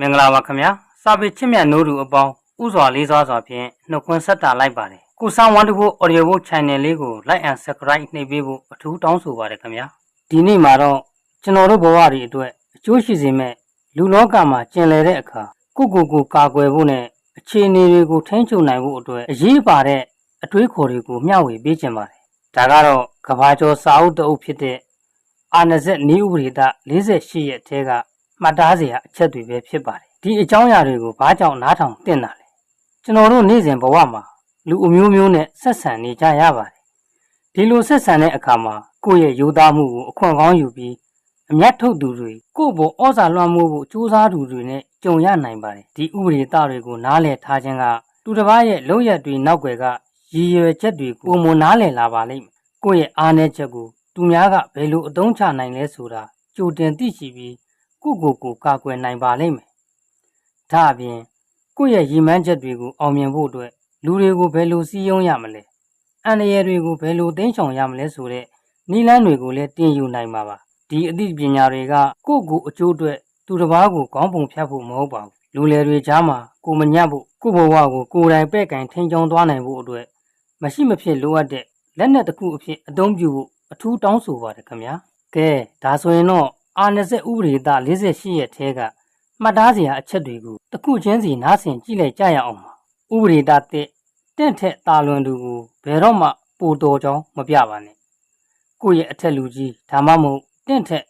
မင်္ဂလာပါခင်ဗျာစာပေချစ်မြတ်နိုးသူအပေါင်းဥစွာလေးစားစွာဖြင့်နှုတ်ခွန်းဆက်တာလိုက်ပါတယ်ကိုဆောင်ဝမ်တူဖို့ audio book channel လေးကို like and subscribe နှိပ်ပေးဖို့အထူးတောင်းဆိုပါတယ်ခင်ဗျာဒီနေ့မှာတော့ကျွန်တော်တို့ဘဝတွေအတွက်အကျိုးရှိစေမဲ့လူလောကမှာကျင်လည်တဲ့အခါကိုကိုကိုကာကွယ်ဖို့နဲ့အခြေအနေတွေကိုထိန်းချုပ်နိုင်ဖို့အတွက်အရေးပါတဲ့အတွေးခေါ်တွေကိုမျှဝေပေးခြင်းပါတယ်ဒါကတော့ကဘာကျော်စာအုပ်တအုပ်ဖြစ်တဲ့အာနဇက်နီးဥပဒေသ48ရက်ထဲက မှတ်သားစရာအချက်တွေပဲဖြစ်ပါတယ်ဒီအကြောင်းအရာတွေကိုဘာကြောင့်နားထောင်သင့်တာလဲကျွန်တော်တို့နေ့စဉ်ဘဝမှာလူအမျိုးမျိုးနဲ့ဆက်ဆံနေကြရပါတယ်ဒီလိုဆက်ဆံတဲ့အခါမှာကိုယ့်ရဲ့ယူသားမှုကိုအခွင့်ကောင်းယူပြီးအမျက်ထုတ်သူတွေကိုယ့်ဘောဩဇာလွှမ်းမိုးဖို့ကြိုးစားသူတွေနဲ့ကြုံရနိုင်ပါတယ်ဒီဥပဒေသားတွေကိုနားလည်ထားခြင်းကသူတစ်ပါးရဲ့လုံရက်တွေနောက်ွယ်ကရည်ရွယ်ချက်တွေကိုပုံမနားလည်လာပါလိမ့်မယ်ကိုယ့်ရဲ့အားနည်းချက်ကိုသူများကဘယ်လိုအသုံးချနိုင်လဲဆိုတာကြိုတင်သိရှိပြီး ကိုယ့်ကိုယ်ကိုကာကွယ်နိုင်ပါလိမ့်မယ်ဒါအပြင်ကိုယ့်ရဲ့ရည်မှန်းချက်တွေကိုအောင်မြင်ဖို့အတွက်လူတွေကိုဘယ်လိုစည်းရုံးရမလဲအန္တရာယ်တွေကိုဘယ်လိုသိမ်းဆောင်ရမလဲဆိုတဲ့နည်းလမ်းတွေကိုလည်းတင်ယူနိုင်ပါပါဒီအသိပညာတွေကကိုယ့်ကိုယ်အကျိုးအတွက်သူတစ်ပါးကိုကောင်းပုံဖြတ်ဖို့မဟုတ်ပါဘူးလူလယ်တွေကြားမှာကိုမညံ့ဖို့ကိုယ့်ဘဝကိုကိုယ်တိုင်ပဲ့ကင်ထိန်းချောင်းသွားနိုင်ဖို့အတွက်မရှိမဖြစ်လိုအပ်တဲ့လက်နက်တစ်ခုအဖြစ်အသုံးပြုဖို့အထူးတောင်းဆိုပါတယ်ခင်ဗျာကဲဒါဆိုရင်တော့ အာနစက်ဥပဒေသား48ရက်ထဲကမှတ်သားစရာအချက်တွေကိုတစ်ခုချင်းစီနားဆင်ကြည့်လိုက်ကြရအောင်ပါဥပဒေသားတစ်တင့်ထက်တာလွန်သူကိုဘယ်တော့မှပိုတော်ကြောင်းမပြပါနဲ့ကိုယ့်ရဲ့အထက်လူကြီးဒါမှမဟုတ်တင့်ထက်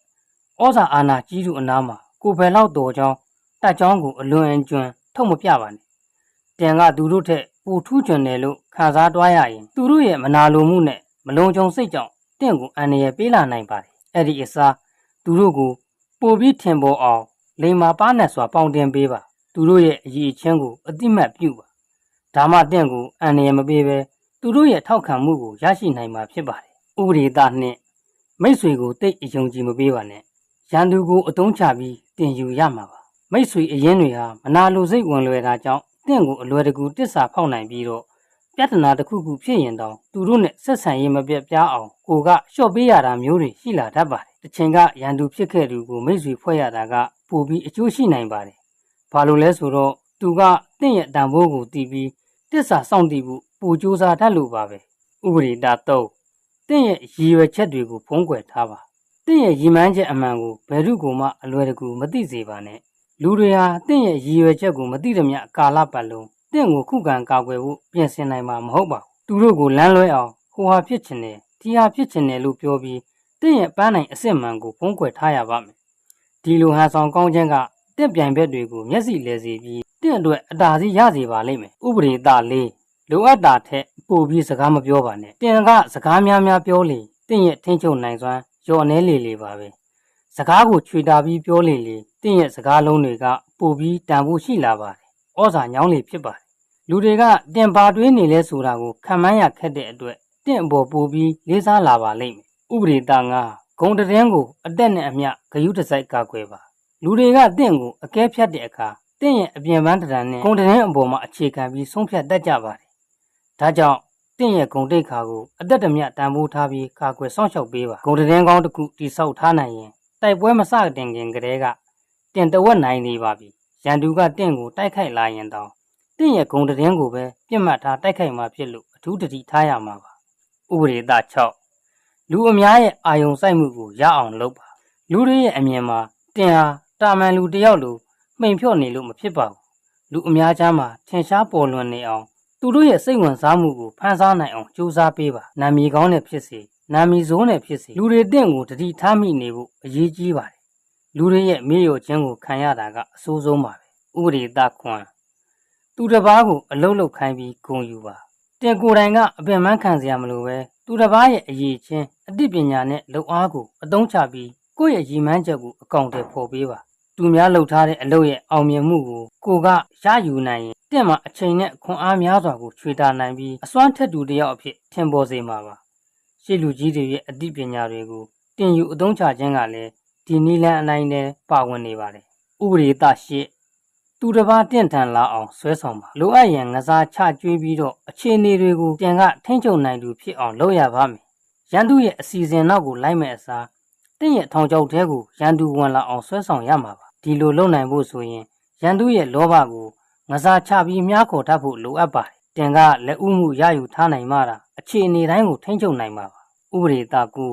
ဩဇာအာဏာကြီးသူအနားမှာကိုယ်ဘယ်လောက်တော်ကြောင်းတက်ကြောင်းကိုအလွန်အကျွံထုတ်မပြပါနဲ့တင်ကသူတို့ထက်ပိုထူးချွန်တယ်လို့ခံစားတွားရရင်သူတို့ရဲ့မနာလိုမှုနဲ့မလုံခြုံစိတ်ကြောင့်တင့်ကိုအန္တရာယ်ပေးလာနိုင်ပါတယ်အဲ့ဒီအစား သူတို့ကိုပိုပြီးထင်ပေါ်အောင်လိမ္မာပါနဲ့စွာပေါင်တင်ပေးပါသူတို့ရဲ့အရေးချင်းကိုအတိမတ်ပြုပါဒါမှတင့်ကိုအန္တရာယ်မပေးဘဲသူတို့ရဲ့ထောက်ခံမှုကိုရရှိနိုင်မှာဖြစ်ပါတယ်ဥပဒေသားနှင့်မိတ်ဆွေကိုတိတ်အယုံကြည်မပေးပါနဲ့ရန်သူကိုအတုံးချပြီးတင်ယူရမှာပါမိတ်ဆွေအရင်တွေဟာမနာလိုစိတ်ဝင်လွယ်တာကြောင့်တင့်ကိုအလွယ်တကူတစ္ဆာဖောက်နိုင်ပြီးတော့ပြဿနာတစ်ခုခုဖြစ်ရင်တောင်သူတို့နဲ့ဆက်ဆံရေးမပြတ်ပြားအောင်ကိုကလျှော့ပေးရတာမျိုးတွေရှိလာတတ်ပါတယ် တစ်ချိန်ကရန်သူဖြစ်ခဲ့သူကိုမိတ်ဆွေဖွဲ့ရတာကပိုပြီးအကျိုးရှိနိုင်ပါတယ်ဘာလို့လဲဆိုတော့သူကတင့်ရဲ့တန်ဖိုးကိုတီးပြီးတစ္ဆာစောင့်တည်ဖို့ပိုကြိုးစားတတ်လို့ပါပဲဥပဒေတာ၃တင့်ရဲ့ရည်ရွယ်ချက်တွေကိုဖုံးကွယ်ထားပါတင့်ရဲ့ရည်မှန်းချက်အမှန်ကိုဘယ်သူကမှအလွယ်တကူမသိစေပါနဲ့လူတွေဟာတင့်ရဲ့ရည်ရွယ်ချက်ကိုမသိသမျှကာလပတ်လုံးတင့်ကိုခုခံကာကွယ်ဖို့ပြင်ဆင်နိုင်မှာမဟုတ်ပါဘူးသူတို့ကိုလမ်းလွဲအောင်ဟိုဟာဖြစ်ချင်တယ်ဒီဟာဖြစ်ချင်တယ်လို့ပြောပြီး တင့်ရဲ့ပန်းနိုင်အစစ်မှန်ကိုဖုံးကွယ်ထားရပါမယ်ဒီလိုဟန်ဆောင်ကောင်းခြင်းကတင့်ပြိုင်ဘက်တွေကိုမျက်စိလဲစေပြီးတင့်အတွက်အတားစီရစေပါလိမ့်မယ်ဥပဒေတာလေးလိုအပ်တာထက်ပိုပြီးစကားမပြောပါနဲ့တင်ကစကားများများပြောလေတင့်ရဲ့ထင်းချုပ်နိုင်စွမ်းယော့နေလေလေပါပဲစကားကိုချွေတာပြီးပြောလေလေတင့်ရဲ့စကားလုံးတွေကပိုပြီးတန်ဖို့ရှိလာပါတယ်ဩဇာညောင်းလေဖြစ်ပါတယ်လူတွေကတင်ပါတွေးနေလဲဆိုတာကိုခံမှန်းရခက်တဲ့အတွက်တင့်အပေါ်ပိုပြီးလေးစားလာပါလိမ့်မယ် ဥပဒေတာငါဂုံတရင်ကိုအသက်နဲ့အမျှဂယုတစိုက်ကာကွယ်ပါလူတွေကတင့်ကိုအကဲဖြတ်တဲ့အခါတင့်ရဲ့အပြင်ပန်းတရံနဲ့ဂုံတရင်အပေါ်မှာအခြေခံပြီးဆုံးဖြတ်တတ်ကြပါတယ်ဒါကြောင့်တင့်ရဲ့ဂုံတိတ်ခါကိုအသက်တမျှတန်ဖိုးထားပြီးကာကွယ်စောင့်ရှောက်ပေးပါဂုံတရင်ကောင်းတစ်ခုတိဆောက်ထားနိုင်ရင်တိုက်ပွဲမစတင်ခင်ကတည်းကတင်တဝက်နိုင်နေပါပြီရန်သူကတင့်ကိုတိုက်ခိုက်လာရင်တောင်တင့်ရဲ့ဂုံတရင်ကိုပဲပြစ်မှတ်ထားတိုက်ခိုက်မှဖြစ်လို့အထူးတတိထားရမှာပါဥပဒေသား6 လူအများရဲ့အာယုံစိုက်မှုကိုရအောင်လုပ်ပါလူတွေရဲ့အမြင်မှာတင်ဟာတာမန်လူတယောက်လိုမှိန်ဖြော့နေလို့မဖြစ်ပါဘူးလူအများကြားမှာထင်ရှားပေါ်လွင်နေအောင်သူတို့ရဲ့စိတ်ဝင်စားမှုကိုဖန်ဆားနိုင်အောင်ကြိုးစားပေးပါနာမည်ကောင်းနဲ့ဖြစ်စေနာမည်ဆိုးနဲ့ဖြစ်စေလူတွေတင့်ကိုတတိထားမိနေဖို့အရေးကြီးပါတယ်လူတွေရဲ့မေ့လျော့ခြင်းကိုခံရတာကအဆိုးဆုံးပါပဲဥပဒေသားခွန်သူတစ်ပါးကိုအလုတ်လုတ်ခိုင်းပြီးဂုံယူပါတင်ကိုယ်တိုင်ကအပင်ပန်းခံစရာမလိုပဲ သူတစ်ပါးရဲ့အရေးချင်းအသိပညာနဲ့လုံအားကိုအသုံးချပြီးကိုယ့်ရဲ့ရည်မှန်းချက်ကိုအကောင့်တွေဖော်ပေးပါသူများလှုပ်ထားတဲ့အလုပ်ရဲ့အောင်မြင်မှုကိုကိုကရယူနိုင်ရင်တင့်မှာအချိန်နဲ့ခွန်အားများစွာကိုချွေတာနိုင်ပြီးအစွမ်းထက်သူတယောက်အဖြစ်ထင်ပေါ်စေမှာပါရှေ့လူကြီးတွေရဲ့အသိပညာတွေကိုတင်ယူအသုံးချခြင်းကလည်းဒီနီလန်အနိုင်နဲ့ပါဝင်နေပါတယ်ဥပဒေသရှိ သူတစ်ပါးတင့်ထန်လာအောင်ဆွဲဆောင်ပါလိုအပ်ရင်ငစားချကျွေးပြီးတော့အခြေအနေတွေကိုပြန်ကထိမ့်ချုပ်နိုင်သူဖြစ်အောင်လုပ်ရပါမယ်ရန်သူရဲ့အစီအစဉ်နောက်ကိုလိုက်မဲ့အစားတင့်ရဲ့ထောင်ချောက်တဲကိုရန်သူဝင်လာအောင်ဆွဲဆောင်ရမှာပါဒီလိုလုပ်နိုင်ဖို့ဆိုရင်ရန်သူရဲ့လောဘကိုငစားချပြီးမြားခေါ်တတ်ဖို့လိုအပ်ပါတယ်တင်ကလက်ဦးမှုရယူထားနိုင်မှတာအခြေအနေတိုင်းကိုထိန်းချုပ်နိုင်မှာပါဥပဒေတာကူ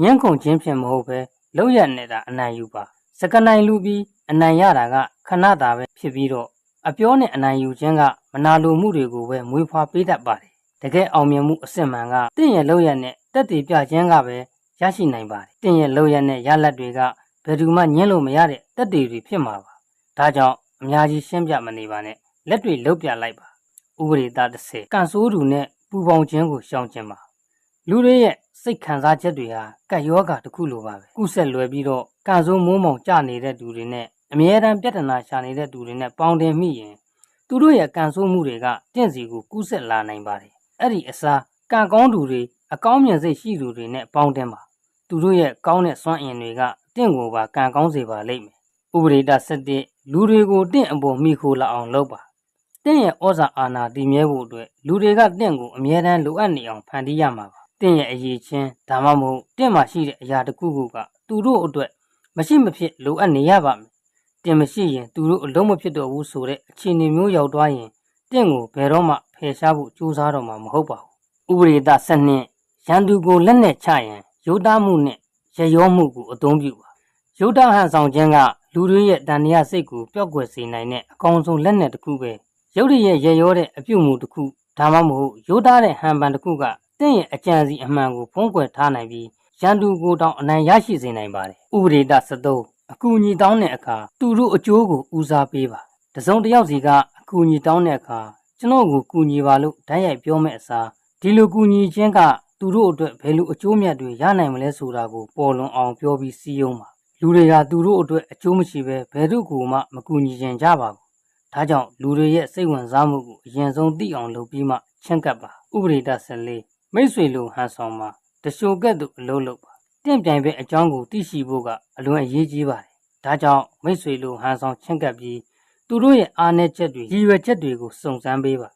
ညှင်းခုန်ခြင်းဖြင့်မဟုတ်ပဲလောက်ရနေတာအနိုင်ယူပါစကနိုင်လူပြီး အနိုင်ရတာကခဏတာပဲဖြစ်ပြီးတော့အပြောနဲ့အနိုင်ယူခြင်းကမနာလိုမှုတွေကိုပဲမွေးဖွားပေးတတ်ပါတယ်တကယ်အောင်မြင်မှုအစစ်မှန်ကတင့်ရဲ့လောက်ရနဲ့တက်တည်ပြခြင်းကပဲရရှိနိုင်ပါတယ်တင့်ရဲ့လောက်ရနဲ့ရလက်တွေကဘယ်သူမှညှင်းလို့မရတဲ့တက်တည်တွေဖြစ်မှာပါဒါကြောင့်အများကြီးရှင်းပြမနေပါနဲ့လက်တွေလုတ်ပြလိုက်ပါဥပဒေသားတစ်ဆယ်ကန်ဆိုးသူနဲ့ပူပေါင်းခြင်းကိုရှောင်ခြင်းပါလူတွေရဲ့စိတ်ခံစားချက်တွေဟာကတ်ယောဂတစ်ခုလိုပါပဲကုဆက်လွယ်ပြီးတော့ကန်ဆိုးမိုးမောင်ကြနေတဲ့သူတွေနဲ့ အမြဲတမ်းပြဿနာရှာနေတဲ့သူတွေနဲ့ပေါင်းတင်မိရင်သူတို့ရဲ့ကန်ဆိုးမှုတွေကတင့်စီကိုကူးဆက်လာနိုင်ပါတယ်အဲ့ဒီအစားကံကောင်းသူတွေအကောင်းမြင်စိတ်ရှိသူတွေနဲ့ပေါင်းတင်ပါသူတို့ရဲ့ကောင်းတဲ့စွမ်းအင်တွေကတင့်ကိုပါကံကောင်းစေပါလိမ့်မယ်ဥပဒေတာ7လူတွေကိုတင့်အပေါ်မိခိုလာအောင်လုပ်ပါတင့်ရဲ့ဩဇာအာဏာတည်မြဲဖို့အတွက်လူတွေကတင့်ကိုအမြဲတမ်းလိုအပ်နေအောင်ဖန်တီးရမှာပါတင့်ရဲ့အရေးချင်းဒါမှမဟုတ်တင့်မှာရှိတဲ့အရာတစ်ခုခုကသူတို့အတွက်မရှိမဖြစ်လိုအပ်နေရပါမယ် တင်မရှိရင်သူတို့အလုံးမဖြစ်တော့ဘူးဆိုတဲ့အခြေအနေမျိုးရောက်သွားရင်တင့်ကိုဘယ်တော့မှဖယ်ရှားဖို့ကြိုးစားတော့မှာမဟုတ်ပါဘူးဥပဒေတာ7နှစ်ရန်သူကိုလက်နဲ့ချရင်ရုတ်သားမှုနဲ့ရရောမှုကိုအသုံးပြုပါရုတ်တဟန်ဆောင်ခြင်းကလူတွေရဲ့တန်မြတ်စိတ်ကိုပျောက်ကွယ်စေနိုင်တဲ့အကောင်းဆုံးလက်နက်တစ်ခုပဲရုတ်တရက်ရရောတဲ့အပြုတ်မှုတစ်ခုဒါမှမဟုတ်ရုတ်သားတဲ့ဟန်ပန်တစ်ခုကတင့်ရဲ့အကြံစီအမှန်ကိုဖုံးကွယ်ထားနိုင်ပြီးရန်သူကိုတောင်အနိုင်ရရှိစေနိုင်ပါတယ်ဥပဒေတာ73 အကူအညီတောင်းတဲ့အခါသူတို့အကျိုးကိုဦးစားပေးပါတစုံတစ်ယောက်စီကအကူအညီတောင်းတဲ့အခါကျွန်တော်ကိုကူညီပါလို့ဓာတ်ရိုက်ပြောမဲ့အစားဒီလိုကူညီခြင်းကသူတို့အတွက်ဘယ်လိုအကျိုးမြတ်တွေရနိုင်မလဲဆိုတာကိုပေါ်လွန်အောင်ပြောပြီးစီးရုံးပါလူတွေကသူတို့အတွက်အကျိုးမရှိပဲဘယ်သူကိုမှမကူညီခြင်းကြပါဘူးဒါကြောင့်လူတွေရဲ့စိတ်ဝင်စားမှုကိုအရင်ဆုံးသိအောင်လုပ်ပြီးမှချင့်ကပ်ပါဥပဒေတ14မိတ်ဆွေလိုဟန်ဆောင်မှာတရှိုကဲ့သို့အလုပ်လုပ်ပါ တင့်ပြိုင်ပဲအကြောင်းကိုသိရှိဖို့ကအလွန်အရေးကြီးပါတယ်ဒါကြောင့်မိတ်ဆွေလိုဟန်ဆောင်ချင့်ကပ်ပြီးသူတို့ရဲ့အားနည်းချက်တွေရည်ရွယ်ချက်တွေကိုစုံစမ်းပေးပါ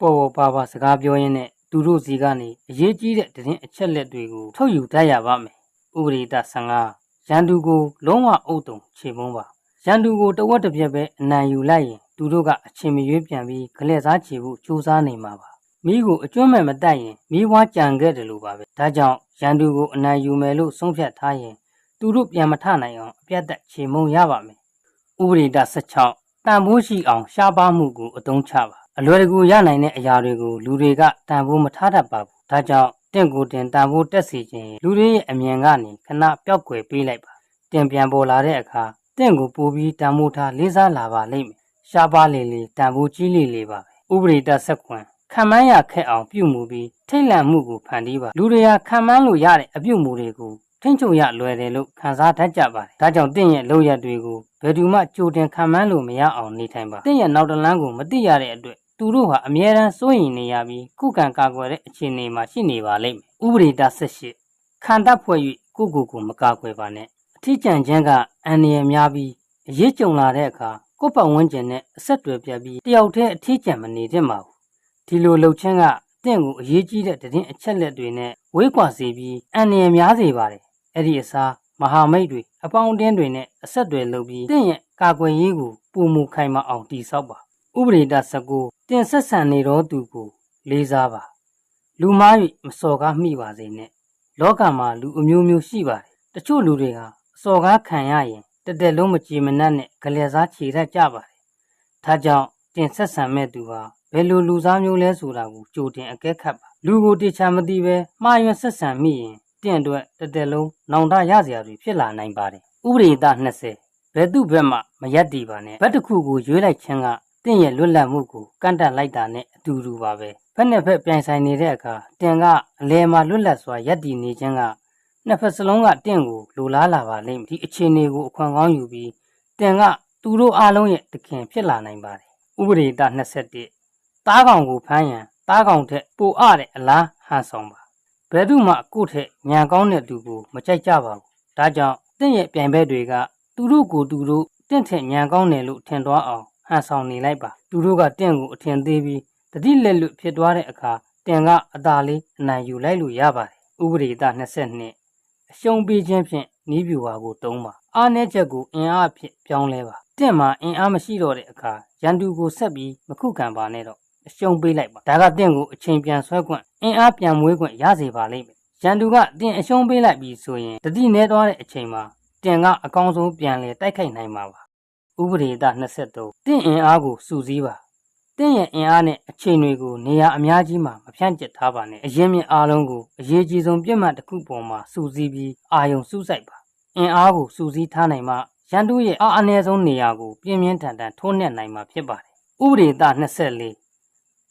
ပေါ်ပေါ်ပါပါစကားပြောရင်းနဲ့သူတို့စီကနေအရေးကြီးတဲ့တည်င်းအချက်လက်တွေကိုထုတ်ယူတတ်ရပါမယ်ဥပဒေတ15ရန်သူကိုလုံးဝအုပ်တုံခြေမုံးပါရန်သူကိုတဝက်တစ်ပြက်ပဲအနိုင်ယူလိုက်ရင်သူတို့ကအချိန်မရွေးပြန်ပြီးဂလက်စားချေဖို့ကြိုးစားနေမှာပါ မိကိုအကျွမ်းမဲ့မတတ်ရင်မိဝါကြံခဲ့တယ်လို့ပါပဲဒါကြောင့်ရန်သူကိုအနိုင်ယူမယ်လို့ဆုံးဖြတ်ထားရင်သူတို့ပြန်မထနိုင်အောင်အပြတ်သက်ခြေမုံရပါမယ်ဥပဒေတ16တန်ဖိုးရှိအောင်ရှားပါမှုကိုအသုံးချပါအလွယ်တကူရနိုင်တဲ့အရာတွေကိုလူတွေကတန်ဖိုးမထားတတ်ပါဘူးဒါကြောင့်တင့်ကိုတင်တန်ဖိုးတက်စီခြင်းလူတွေရဲ့အမြင်ကနေခဏပျောက်ကွယ်ပေးလိုက်ပါတင်ပြန်ပေါ်လာတဲ့အခါတင့်ကိုပို့ပြီးတန်ဖိုးထားလေးစားလာပါလိမ့်မယ်ရှားပါလေလေတန်ဖိုးကြီးလေလေပါပဲဥပဒေတဆက် ခွန်ခံမှန်းရခက်အောင်ပြုမှုပြီးထိတ်လန့်မှုကိုဖန်တီးပါလူတွေကခံမှန်းလို့ရတဲ့အပြုမှုတွေကိုထိမ့်ချုပ်ရလွယ်တယ်လို့ခံစားတတ်ကြပါတယ်ဒါကြောင့်တင့်ရဲ့လောက်ရတွေကိုဘယ်သူမှကြိုတင်ခံမှန်းလို့မရအောင်နေထိုင်ပါတင့်ရဲ့နောက်တလန်းကိုမသိရတဲ့အတွက်သူတို့ဟာအမြဲတမ်းစိုးရိမ်နေရပြီးကုကံကာကွယ်တဲ့အခြေအနေမှာရှိနေပါလိမ့်မယ်ဥပဒေတာ78ခံတတ်ဖွဲ့၍ကိုကိုကိုမကာကွယ်ပါနဲ့အထီးကျန်ခြင်းကအန္တရာယ်များပြီးအရေးကြုံလာတဲ့အခါကိုယ့်ပတ်ဝန်းကျင်နဲ့အဆက်တွေပြတ်ပြီးတယောက်တည်းအထီးကျန်မနေသင့်ပါဘူး ဒီလိုလှုပ်ခြင်းကတင့်ကိုအရေးကြီးတဲ့တည်င်းအချက်လက်တွေနဲ့ဝေးကွာစေပြီးအန္တရာယ်များစေပါတယ်အဲ့ဒီအစားမဟာမိတ်တွေအပေါင်းအတင်းတွေနဲ့အဆက်တွေလုပ်ပြီးတင့်ရဲ့ကာကွယ်ရေးကိုပုံမူခိုင်မအောင်တည်ဆောက်ပါဥပဒေတာ19တင်ဆက်ဆံနေတော့သူကိုလေးစားပါလူမား၍မစော်ကားမိပါစေနဲ့လောကမှာလူအမျိုးမျိုးရှိပါတယ်တချို့လူတွေဟာအစော်ကားခံရရင်တက်တက်လုံးမကြည်မနှက်နဲ့ကြလက်စားခြေရက်ကြပါတယ်ဒါကြောင့်တင်ဆက်ဆံမဲ့သူဟာ ဘယ်လိုလူစားမျိုးလဲဆိုတာကိုကြိုတင်အကဲခတ်ပါလူကိုတေချာမသိပဲမှားယွင်းဆက်ဆံမိရင်တင့်အတွက်တက်တက်လုံးနောင်တရစရာတွေဖြစ်လာနိုင်ပါတယ်ဥပဒေသား20ဘယ်သူဘက်မှမရက်တည်ပါနဲ့ဘက်တစ်ခုကိုရွေးလိုက်ခြင်းကတင့်ရဲ့လွတ်လပ်မှုကိုကန့်တတ်လိုက်တာနဲ့အတူတူပါပဲဖက်နဲ့ဖက်ပြိုင်ဆိုင်နေတဲ့အခါတင်ကအလဲမှာလွတ်လပ်စွာရက်တည်နေခြင်းကနှစ်ဖက်စလုံးကတင့်ကိုလိုလားလာပါလိမ့်မယ်ဒီအခြေအနေကိုအခွင့်ကောင်းယူပြီးတင်ကသူတို့အားလုံးရဲ့တခင်ဖြစ်လာနိုင်ပါတယ်ဥပဒေတာ21 သားကောင်ကိုဖမ်းရန်သားကောင်ထက်ပိုအပ်တဲ့အလားဟန်ဆောင်ပါဘယ်သူမှကိုယ့်ထက်ညံကောင်းတဲ့သူကိုမကြိုက်ကြပါဘူးဒါကြောင့်တင့်ရဲ့ပြိုင်ဘက်တွေကသူတို့ကိုသူတို့တင့်ထက်ညံကောင်းတယ်လို့ထင်သွားအောင်ဟန်ဆောင်နေလိုက်ပါသူတို့ကတင့်ကိုအထင်သေးပြီးတတိလက်လွတ်ဖြစ်သွားတဲ့အခါတင်ကအသာလေးအနိုင်ယူလိုက်လို့ရပါတယ်ဥပဒေတာ22အရှုံးပေးခြင်းဖြင့်နီးပြူဟာကိုတုံးပါအားနည်းချက်ကိုအင်အားဖြင့်ပြောင်းလဲပါတင့်မှာအင်အားမရှိတော့တဲ့အခါရန်သူကိုဆက်ပြီးမခုခံပါနဲ့တော့ အရှုံးပေးလိုက်ပါဒါကတင့်ကိုအချိန်ပြန်ဆွဲခွင့်အင်အားပြန်မွေးခွင့်ရစေပါလိမ့်မယ်ရန်သူကတင်အရှုံးပေးလိုက်ပြီဆိုရင်တတိနေသွားတဲ့အချိန်မှာတင်ကအကောင်းဆုံးပြန်လဲတိုက်ခိုက်နိုင်မှာပါဥပဒေသ23တင့်အင်အားကိုစုစည်းပါတင့်ရဲ့အင်အားနဲ့အချိန်တွေကိုနေရာအများကြီးမှာမဖြန့်ကျက်ထားပါနဲ့အရင်မြင့်အားလုံးကိုအရေးကြီးဆုံးပြစ်မှတ်တစ်ခုပေါ်မှာစုစည်းပြီးအာယုံစုစိုက်ပါအင်အားကိုစုစည်းထားနိုင်မှရန်သူရဲ့အားအနည်းဆုံးနေရာကိုပြင်းပြင်းထန်ထန်ထိုးနှက်နိုင်မှာဖြစ်ပါတယ်ဥပဒေသ24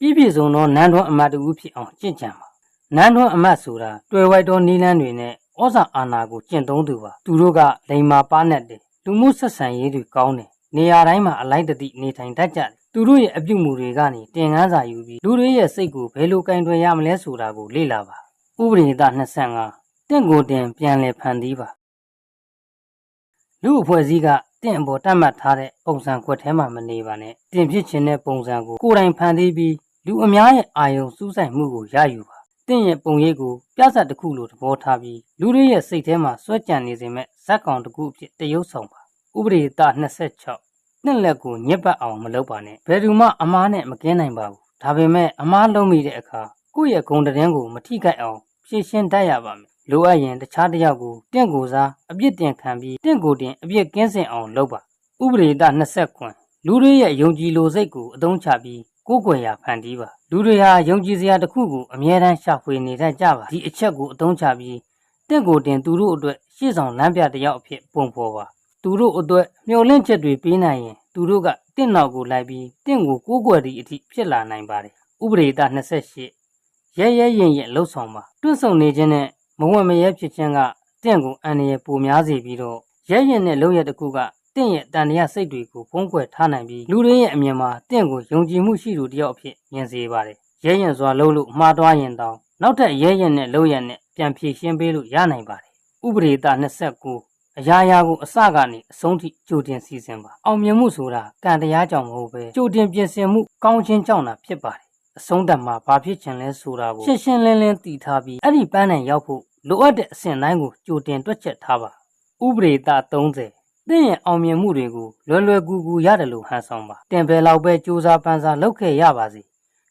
ပြည်ပြည်စုံသောနန်းတော်အမတ်တူဖြစ်အောင်ကြင့်ကြံပါနန်းတွန်းအမတ်ဆိုတာတွေ့ဝိုက်သောနီလန်းတွေနဲ့ဩဇာအာဏာကိုကျင့်သုံးသူပါသူတို့ကလိန်မာပါနဲ့တယ်လူမှုဆက်ဆံရေးတွေကောင်းတယ်နေရာတိုင်းမှာအလိုက်တတိနေထိုင်တတ်ကြတယ်သူတို့ရဲ့အပြုအမူတွေကနေတင်ကန်းစာယူပြီးလူတွေရဲ့စိတ်ကိုဘယ်လိုကင်တွယ်ရမလဲဆိုတာကိုလေ့လာပါဥပဒေသ25တင့်ကိုတင်ပြန်လည်ဖန်တီးပါလူအဖွဲ့အစည်းကတင့်အပေါ်တတ်မှတ်ထားတဲ့ပုံစံကွက်ထဲမှာမနေပါနဲ့တင်ဖြစ်ခြင်းတဲ့ပုံစံကိုကိုယ်တိုင်ဖန်တီးပြီး လူအများရဲ့အာယုံစူးစိုက်မှုကိုရယူပါတင့်ရဲ့ပုံရိပ်ကိုပြဿနာတစ်ခုလိုသဘောထားပြီးလူတွေရဲ့စိတ်ထဲမှာစွဲကြံနေစေမဲ့ဇက်ကောင်တစ်ခုအဖြစ်တရုပ်ဆောင်ပါဥပဒေသ26နှစ်လက်ကိုညစ်ပတ်အောင်မလုပ်ပါနဲ့ဘယ်သူမှအမားနဲ့မကင်းနိုင်ပါဘူးဒါပေမဲ့အမားလုံးမိတဲ့အခါကိုယ့်ရဲ့ဂုဏ်သတင်းကိုမထိခိုက်အောင်ဖြည့်ရှင်းတတ်ရပါမယ်လိုအပ်ရင်တခြားတစ်ယောက်ကိုတင့်ကိုစားအပြစ်တင်ခံပြီးတင့်ကိုတင်အပြစ်ကင်းစင်အောင်လုပ်ပါဥပဒေသ29လူတွေရဲ့ယုံကြည်လိုစိတ်ကိုအသုံးချပြီး ကိုယ်ွယ်ရာဖန်တီးပါလူတွေဟာယုံကြည်စရာတစ်ခုကိုအမြဲတမ်းရှာဖွေနေတတ်ကြပါဒီအချက်ကိုအသုံးချပြီးတင့်ကိုယ်တင်သူတို့အတွက်ရှေ့ဆောင်လမ်းပြတစ်ယောက်အဖြစ်ပုံဖော်ပါသူတို့အတွက်မျှော်လင့်ချက်တွေပေးနိုင်ရင်သူတို့ကတင့်နောက်ကိုလိုက်ပြီးတင့်ကိုကိုးကွယ်သည့်အထိဖြစ်လာနိုင်ပါတယ်ဥပဒေသ28ရဲရဲရင်ရင်လှုပ်ဆောင်ပါတွန့်ဆုံနေခြင်းနဲ့မဝံ့မရဲဖြစ်ခြင်းကတင့်ကိုအန္တရာယ်ပိုများစေပြီးတော့ရဲရင်နဲ့လှုပ်ရတစ်ခုက တင့်ရဲ့တန်တရားစိတ်တွေကိုဖုံးကွယ်ထားနိုင်ပြီးလူတွေရဲ့အမြင်မှာတင့်ကိုယုံကြည်မှုရှိသူတစ်ယောက်အဖြစ်မြင်စေပါတယ်ရဲရင်စွာလှုပ်လို့မှားသွားရင်တောင်နောက်ထပ်ရဲရင်နဲ့လှုပ်ရနဲ့ပြန်ဖြည့်ရှင်းပေးလို့ရနိုင်ပါတယ်ဥပဒေသ29အရာရာကိုအစကနေအဆုံးထိကြိုတင်စီစဉ်ပါအောင်မြင်မှုဆိုတာကံတရားကြောင့်မဟုတ်ပဲကြိုတင်ပြင်ဆင်မှုကောင်းခြင်းကြောင့်သာဖြစ်ပါတယ်အဆုံးတတ်မှာဘာဖြစ်ချင်လဲဆိုတာကိုရှင်းရှင်းလင်းလင်းသိထားပြီးအဲ့ဒီပန်းနိုင်ရောက်ဖို့လိုအပ်တဲ့အဆင့်တိုင်းကိုကြိုတင်တွက်ချက်ထားပါဥပဒေသ30 တင့်ရဲ့အောင်မြင်မှုတွေကိုလွယ်လွယ်ကူကူရတယ်လို့ဟန်ဆောင်ပါတင်ပဲလောက်ပဲစူးစမ်းပန်းစားလုပ်ခဲ့ရပါစေ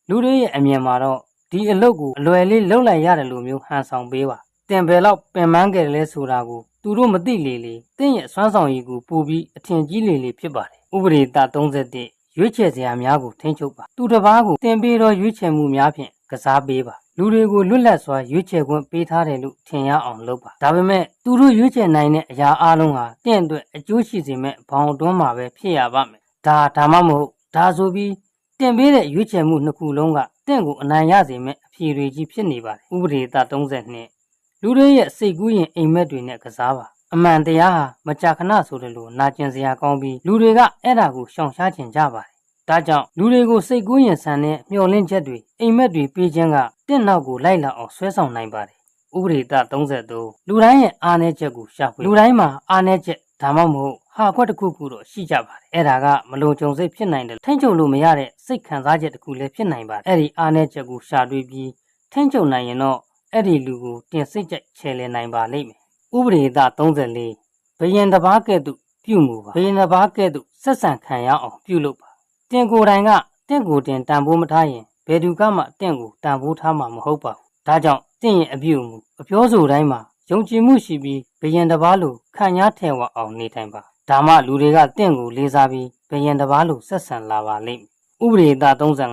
လူတွေရဲ့အမြင်မှာတော့ဒီအလုပ်ကိုအလွယ်လေးလုပ်လိုက်ရတယ်လို့မျိုးဟန်ဆောင်ပေးပါတင်ပဲလောက်ပင်ပန်းခဲ့တယ်လဲဆိုတာကိုသူတို့မသိလေလေတင့်ရဲ့စွမ်းဆောင်ရည်ကိုပို့ပြီးအထင်ကြီးလေလေဖြစ်ပါတယ်ဥပဒေသ31 ရွေးချယ်စရာများကိုထိန်းချုပ်ပါသူတစ်ပါးကိုတင်ပေးသောရွေးချယ်မှုများဖြင့်ကစားပေးပါလူတွေကိုလွတ်လပ်စွာရွေးချယ်ခွင့်ပေးထားတယ်လို့ထင်ရအောင်လုပ်ပါဒါပေမဲ့သူတို့ရွေးချယ်နိုင်တဲ့အရာအလုံးဟာတင့်အတွက်အကျိုးရှိစေမဲ့ဘောင်အတွင်းမှာပဲဖြစ်ရပါမယ်ဒါဒါမှမဟုတ်ဒါဆိုပြီးတင်ပေးတဲ့ရွေးချယ်မှုနှစ်ခုလုံးကတင့်ကိုအနိုင်ရစေမဲ့အဖြေတွေကြီးဖြစ်နေပါတယ်ဥပဒေသ32လူတွေရဲ့စိတ်ကူးရင်အိမ်မက်တွေနဲ့ကစားပါ အမှန်တရားဟာမကြာခဏဆိုတယ်လို့နာကျင်စရာကောင်းပြီးလူတွေကအဲ့ဒါကိုရှောင်ရှားကျင်ကြပါတယ်ဒါကြောင့်လူတွေကိုစိတ်ကူးရင်ဆန်တဲ့မျှော်လင့်ချက်တွေအိမ်မက်တွေပေးခြင်းကတင့်နောက်ကိုလိုက်လာအောင်ဆွဲဆောင်နိုင်ပါတယ်ဥပဒေသ33လူတိုင်းရဲ့အားနည်းချက်ကိုရှာဖွေလူတိုင်းမှာအားနည်းချက်ဒါမှမဟုတ်ဟာခွက်တစ်ခုခုတော့ရှိကြပါတယ်အဲ့ဒါကမလုံခြုံစိတ်ဖြစ်နိုင်တယ်ထိမ့်ချုပ်လို့မရတဲ့စိတ်ခံစားချက်တစ်ခုလည်းဖြစ်နိုင်ပါတယ်အဲ့ဒီအားနည်းချက်ကိုရှာတွေ့ပြီးထိမ့်ချုပ်နိုင်ရင်တော့အဲ့ဒီလူကိုတင်စိတ်ကြိုက်ချယ်လည်နိုင်ပါလိမ့်မယ် ဥပဒေသ34ဘယင်တစ်ပါးကဲ့သို့ပြုမှုပါဘယင်တစ်ပါးကဲ့သို့ဆက်ဆံခံရအောင်ပြုလုပ်ပါတင်ကိုယ်တိုင်ကတင့်ကိုယ်တင်တန်ဖိုးမထားရင်ဘယ်သူကမှတင့်ကိုတန်ဖိုးထားမှာမဟုတ်ပါဘူးဒါကြောင့်တင့်ရဲ့အပြုအမူအပြောဆိုတိုင်းမှာယုံကြည်မှုရှိပြီးဘယင်တစ်ပါးလိုခံရထဲဝအောင်နေထိုင်ပါဒါမှလူတွေကတင့်ကိုလေးစားပြီးဘယင်တစ်ပါးလိုဆက်ဆံလာပါလိမ့်မယ်ဥပဒေသ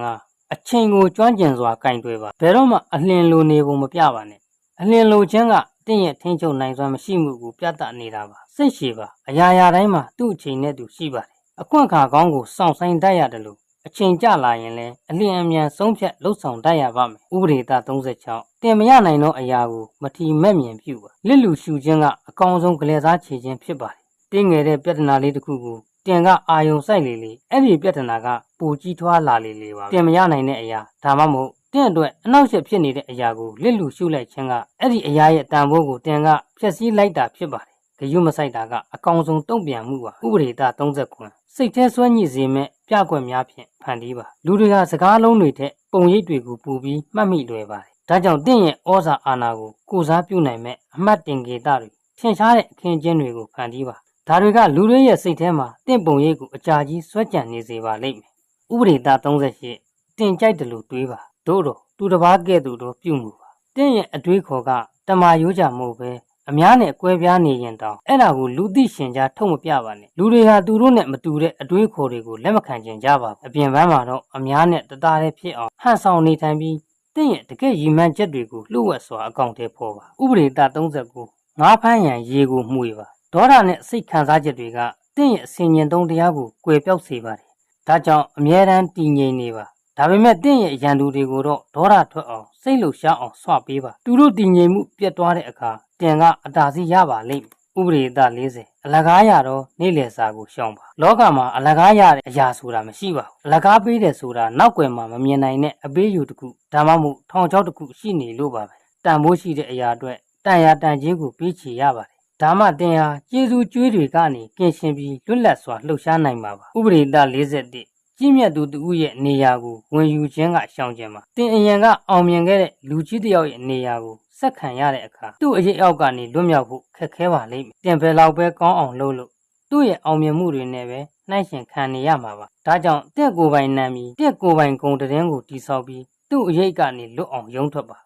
35အချိန်ကိုကျွမ်းကျင်စွာကင်တွယ်ပါဘယ်တော့မှအလင်းလိုနေပုံမပြပါနဲ့အလင်းလိုခြင်းက တင့်ရဲ့ထင်းချုပ်နိုင်စွမ်းမရှိမှုကိုပြသနေတာပါစိတ်ရှည်ပါအရာရာတိုင်းမှာသူ့အချိန်နဲ့သူရှိပါတယ်အခွင့်အခါကောင်းကိုစောင့်ဆိုင်တတ်ရတယ်လို့အချိန်ကြလာရင်လည်းအလျင်အမြန်ဆုံးဖြတ်လှုပ်ဆောင်တတ်ရပါမယ်ဥပဒေသ36တင်မရနိုင်သောအရာကိုမထီမဲ့မြင်ပြုပါလစ်လူရှူခြင်းကအကောင်းဆုံးကလေးစားချေခြင်းဖြစ်ပါတယ်တင်းငယ်တဲ့ပြဿနာလေးတစ်ခုကိုတင်ကအာယုံဆိုင်လေလေအဲ့ဒီပြဿနာကပူကြီးထွားလာလေလေပါတင်မရနိုင်တဲ့အရာဒါမှမဟုတ်တင့်အတွက်အနောက်ရှက်ဖြစ်နေတဲ့အရာကိုလစ်လူရှုလိုက်ခြင်းကအဲ့ဒီအရာရဲ့တန်ဖိုးကိုတင်ကဖျက်ဆီးလိုက်တာဖြစ်ပါတယ်ဂယုမဆိုင်တာကအကောင်ဆုံးတုံ့ပြန်မှုပါဥပဒေသ39စိတ်แท้ဆွဲညစ်စေမဲ့ပြကွက်များဖြင့်ဖန်တီးပါလူတွေကစကားလုံးတွေထက်ပုံရိပ်တွေကိုပူပြီးမှတ်မိလွယ်ပါတယ်ဒါကြောင့်တင့်ရဲ့ဩဇာအာဏာကိုကိုစားပြုနိုင်မဲ့အမှတ်တင်ကေတတွေထင်ရှားတဲ့အခင်းကျင်းတွေကိုဖန်တီးပါဒါတွေကလူတွေရဲ့စိတ်ထဲမှာတင့်ပုံရိပ်ကိုအကြာကြီးစွဲကြံနေစေပါလိမ့်မယ်ဥပဒေသား38တင်ကြိုက်တယ်လို့တွေးပါ တို့တော့သူတစ်ပါးကဲ့သို့တော့ပြုမှုပါတင့်ရဲ့အတွေးခေါ်ကတမာရိုးကြမဟုတ်ပဲအများနဲ့ကွဲပြားနေရင်တောင်အဲ့ဒါကိုလူသိရှင်ကြားထုတ်မပြပါနဲ့လူတွေဟာသူတို့နဲ့မတူတဲ့အတွေးခေါ်တွေကိုလက်မခံကြကြပါဘူးအပြင်ပန်းမှာတော့အများနဲ့တသားတည်းဖြစ်အောင်ဟန်ဆောင်နေထိုင်ပြီးတင့်ရဲ့တကယ့်ရည်မှန်းချက်တွေကိုလှုပ်ဝက်စွာအကောင့်ထဲပေါ်ပါဥပဒေသား39ငါးဖမ်းရန်ရေကိုမှုေပါဒေါသနဲ့စိတ်ခံစားချက်တွေကတင့်ရဲ့အစဉ်ရင်သုံးတရားကိုကွယ်ပြောက်စေပါတယ်ဒါကြောင့်အမြဲတမ်းတည်ငြိမ်နေပါ ဒါပေမဲ့တင့်ရဲ့ရန်သူတွေကိုတော့ဒေါသထွက်အောင်စိတ်လှုပ်ရှားအောင်ဆွပေးပါသူတို့တည်ငြိမ်မှုပြတ်သွားတဲ့အခါတင်ကအတားစီရပါလိမ့်မယ်ဥပဒေသား40အလကားရတော့နေလေစာကိုရှောင်ပါလောကမှာအလကားရတဲ့အရာဆိုတာမရှိပါဘူးအလကားပေးတယ်ဆိုတာနောက်ွယ်မှာမမြင်နိုင်တဲ့အပေးယူတစ်ခုဒါမှမဟုတ်ထောင်ချောက်တစ်ခုရှိနေလို့ပါပဲတန်ဖိုးရှိတဲ့အရာအတွက်တန်ရာတန်ကြီးကိုပေးချေရပါတယ်ဒါမှတင်ဟာကျေးဇူးကျွေးတွေကနေကင်ရှင်ပြီးလွတ်လပ်စွာလှုပ်ရှားနိုင်မှာပါဥပဒေသား41 ကြီးမြတ်သူတူရဲ့နေရာကိုဝင်ယူခြင်းကရှောင်ခြင်းပါတင်အရင်ကအောင်မြင်ခဲ့တဲ့လူကြီးတစ်ယောက်ရဲ့နေရာကိုစက်ခံရတဲ့အခါသူ့အရေးအောက်ကနေလွတ်မြောက်ဖို့ခက်ခဲပါလိမ့်မယ်တင်ပဲလောက်ပဲကောင်းအောင်လုပ်လို့သူ့ရဲ့အောင်မြင်မှုတွေနဲ့ပဲနှိုင်းရှင်ခံနေရမှာပါဒါကြောင့်တက်ကိုယ်ပိုင်နာမည်တက်ကိုယ်ပိုင်ဂုံတရင်ကိုတိဆောက်ပြီးသူ့အရေးကနေလွတ်အောင်ရုံးထွက်ပါ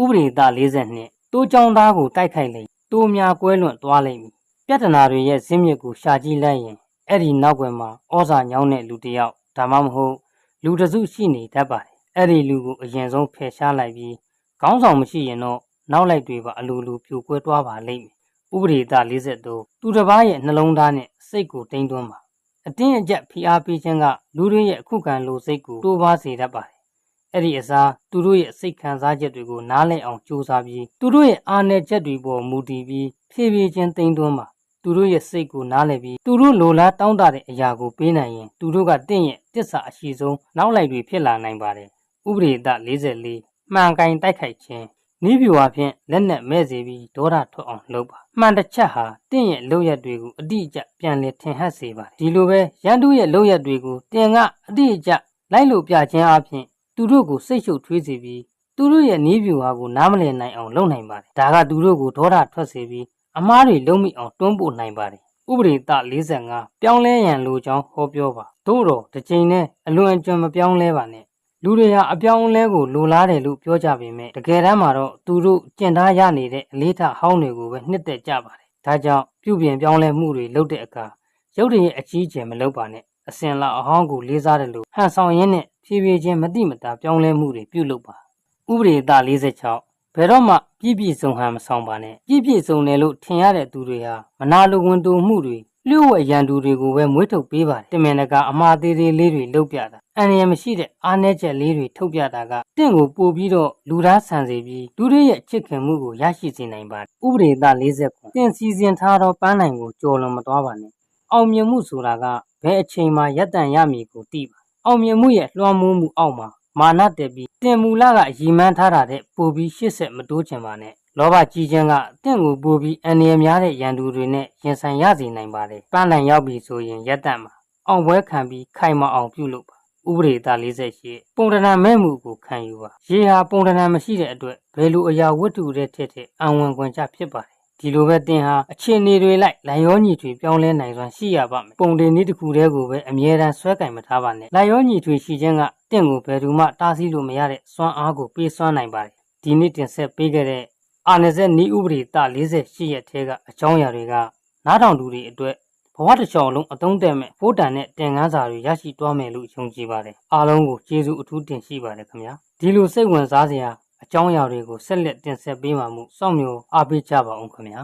ဥပဒေသား42တိုးချောင်းသားကိုတိုက်ခိုက်လိမ့်တိုးများကွဲလွန့်သွားလိမ့်မည်ပြဿနာတွေရဲ့ဇင်းမြစ်ကိုရှာကြည့်လိုက်ရင်အဲ့ဒီနောက်ွယ်မှာဩဇာညောင်းတဲ့လူတစ်ယောက် ဒါမှမဟုတ်လူတစုရှိနေတတ်ပါတယ်အဲ့ဒီလူကိုအရင်ဆုံးဖယ်ရှားလိုက်ပြီးခေါင်းဆောင်မရှိရင်တော့နောက်လိုက်တွေပါအလိုလိုပြိုကွဲသွားပါလိမ့်မယ်ဥပဒေသား43သူတစ်ပါးရဲ့နှလုံးသားနဲ့စိတ်ကိုတိမ်သွင်းပါအတင်းအကျပ်ဖိအားပေးခြင်းကလူတွေရဲ့အခုခံလိုစိတ်ကိုတိုးပါစေတတ်ပါတယ်အဲ့ဒီအစားသူတို့ရဲ့စိတ်ခံစားချက်တွေကိုနားလည်အောင်ကြိုးစားပြီးသူတို့ရဲ့အားနည်းချက်တွေပေါ်မူတည်ပြီးဖြည်းဖြည်းချင်းတိမ်သွင်းပါ သူတို့ရဲ့စိတ်ကိုနားလည်ပြီးသူတို့လိုလားတောင်းတတဲ့အရာကိုပေးနိုင်ရင်သူတို့ကတင့်ရဲ့တစ္ဆာအရှိဆုံးနောက်လိုက်တွေဖြစ်လာနိုင်ပါတယ်ဥပဒေသ44မှန်ကန်တိုက်ခိုက်ခြင်းနီးပြူအဖြစ်လက်နက်မဲ့စေပြီးဒေါသထွက်အောင်လုပ်ပါမှန်တစ်ချက်ဟာတင့်ရဲ့လုပ်ရက်တွေကိုအတိအကျပြန်လည်ထင်ဟပ်စေပါတယ်ဒီလိုပဲရန်သူရဲ့လုပ်ရက်တွေကိုတင်ကအတိအကျလိုက်လို့ပြခြင်းအပြင်သူတို့ကိုစိတ်ရှုပ်ထွေးစေပြီးသူတို့ရဲ့နီးပြူဟာကိုနားမလည်နိုင်အောင်လုပ်နိုင်ပါတယ်ဒါကသူတို့ကိုဒေါသထွက်စေပြီး အမားတွေလုံးမိအောင်တွန်းပို့နိုင်ပါတယ်ဥပဒေသ45ပြောင်းလဲရန်လိုကြောင်းဟောပြောပါသို့တော့တစ်ချိန်နဲ့အလွန်အကျွံမပြောင်းလဲပါနဲ့လူတွေဟာအပြောင်းအလဲကိုလိုလားတယ်လို့ပြောကြပေမဲ့တကယ်တမ်းမှာတော့သူတို့ကျင့်သားရနေတဲ့အလေးထားဟောင်းတွေကိုပဲနှစ်သက်ကြပါတယ်ဒါကြောင့်ပြုပြင်ပြောင်းလဲမှုတွေလုပ်တဲ့အခါရုပ်တရက်အကြီးကျယ်မလုပ်ပါနဲ့အစင်လာအဟောင်းကိုလေးစားတယ်လို့ဟန်ဆောင်ရင်းနဲ့ဖြည်းဖြည်းချင်းမတိမတာပြောင်းလဲမှုတွေပြုလုပ်ပါဥပဒေသား46 ဘယ်တော့မှပြည့်ပြည့်စုံဟန်မဆောင်ပါနဲ့ပြည့်ပြည့်စုံတယ်လို့ထင်ရတဲ့သူတွေဟာမနာလိုဝန်တူမှုတွေလျှို့ဝှက်ရန်သူတွေကိုပဲမွေးထုတ်ပေးပါတယ်တမင်တကာအမှားသေးသေးလေးတွေလုပ်ပြတာအန္တရာယ်မရှိတဲ့အားနည်းချက်လေးတွေထုတ်ပြတာကတင့်ကိုပို့ပြီးတော့လူသားဆန်စေပြီးလူတွေရဲ့ချစ်ခင်မှုကိုရရှိစေနိုင်ပါတယ်ဥပဒေသား49တင်စီစဉ်ထားသောပန်းနိုင်ကိုကြော်လွန်မသွားပါနဲ့အောင်မြင်မှုဆိုတာကဘယ်အချိန်မှရပ်တန့်ရမည်ကိုသိပါအောင်မြင်မှုရဲ့လွှမ်းမိုးမှုအောက်မှာ မာနတက်ပြီးတင်မူလကရည်မှန်းထားတာတဲ့ပိုပြီးရှစ်ဆက်မတိုးချင်ပါနဲ့လောဘကြီးခြင်းကတင့်ကိုပိုပြီးအန္တရာယ်များတဲ့ရန်သူတွေနဲ့ရင်ဆိုင်ရစေနိုင်ပါတယ်ပန်းလန်ရောက်ပြီဆိုရင်ရက်တန့်မှာအောင်ပွဲခံပြီးခိုင်မအောင်ပြုလုပ်ပါဥပဒေသား48ပုံတဏမဲ့မှုကိုခံယူပါရေဟာပုံတဏမရှိတဲ့အတွက်ဘယ်လိုအရာဝတ္ထုတွေထက်ထက်အံဝင်ခွင်ချဖြစ်ပါတယ် ဒီလိုပဲတင်ဟာအခြေအနေတွေလိုက်လိုင်ရောညီထွေပြောင်းလဲနိုင်စွာရှိရပါမယ်ပုံတင်နည်းတစ်ခုတည်းကိုပဲအမြဲတမ်းဆွဲကင်မထားပါနဲ့လိုင်ရောညီထွေရှိခြင်းကတင့်ကိုဘယ်သူမှတားဆီးလို့မရတဲ့စွမ်းအားကိုပေးစွမ်းနိုင်ပါတယ်ဒီနေ့တင်ဆက်ပေးခဲ့တဲ့အာဏာစက်နီးဥပဒေတ48ရက်ထဲကအကြောင်းအရာတွေကနားထောင်သူတွေအတွက်ဘဝတစ်ချောင်းလုံးအသုံးတည့်မဲ့ဖိုးတန်တဲ့တင်ငန်းစာတွေရရှိသွားမယ်လို့ယုံကြည်ပါတယ်အားလုံးကိုကျေးဇူးအထူးတင်ရှိပါတယ်ခင်ဗျာဒီလိုစိတ်ဝင်စားစရာ အကြောင်းအရာတွေကိုဆက်လက်တင်ဆက်ပေးမှာမို့စောင့်မျှော်အားပေးကြပါအောင်ခင်ဗျာ